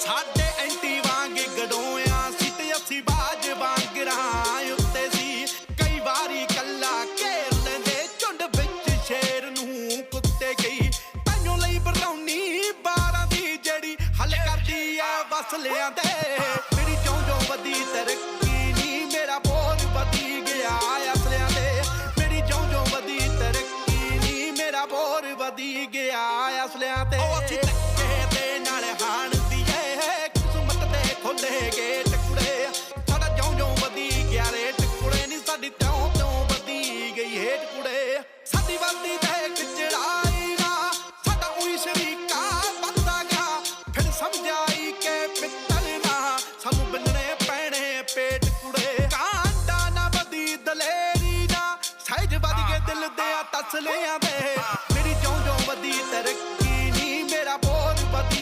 ਸਾਡੇ ਐਂਟੀ ਵਾਂਗ ਗਦੋਂਆਂ ਸੀ ਤੇ ਅਸੀਂ ਬਾਜ ਵਾਂਗ ਰਹਾ ਉੱਤੇ ਸੀ। ਕਈ ਵਾਰੀ ਕੱਲਾ ਘੇਰ ਲੈਂਦੇ ਝੁੰਡ ਵਿੱਚ ਸ਼ੇਰ ਨੂੰ ਕੁੱਤੇ ਗਈ ਤੈਨੂੰ ਲਈ ਬਰਲਾਉਣੀ ਬਾਰਾਂ ਦੀ ਜਿਹੜੀ ਹੱਲ ਕਰਦੀ ਆ ਵਸ ਲਿਆਂਦੇ ਮੇਰੀ ਜੋਂ ਜੋਂ ਵਧੀ ਤਰੱਕੀ ਨੀ ਮੇਰਾ ਬੋਲ ਵਧੀ ਗਿਆ ਅਸਲਿਆਂ ਦੇ ਮੇਰੀ ਜੋਂ ਜੋਂ ਵਧੀ ਤਰੱਕੀ ਨੀ ਮੇਰਾ ਬੋਰ ਵਧੀ ਗਿਆ ਅਸਲਿਆਂ ਤੇ। ਪਾਈ ਗਈ ਹੇਠ ਕੁੜੇ। ਸਾਡੀ ਵਾਲੀ ਤੇ ਕਿਚੜਾਈ ਨਾ ਸਾਡਾ ਉਹੀ ਸ਼ਰੀਕਾ ਬੰਦਾ ਗਿਆ। ਫਿਰ ਸਮਝਾਈ ਕੇ ਪਿੱਤਲ ਨਾ ਸਾਨੂੰ ਬੰਨਣੇ ਪੈਣੇ ਪੇਟ ਕੁੜੇ। ਕਾਂਡਾ ਨਾ ਬਦੀ ਦਲੇਰੀ ਨਾ ਸਹਿਜ ਵੱਧ ਕੇ ਦਿਲ ਦੇ ਤਸਲਿਆਂ ਦੇ।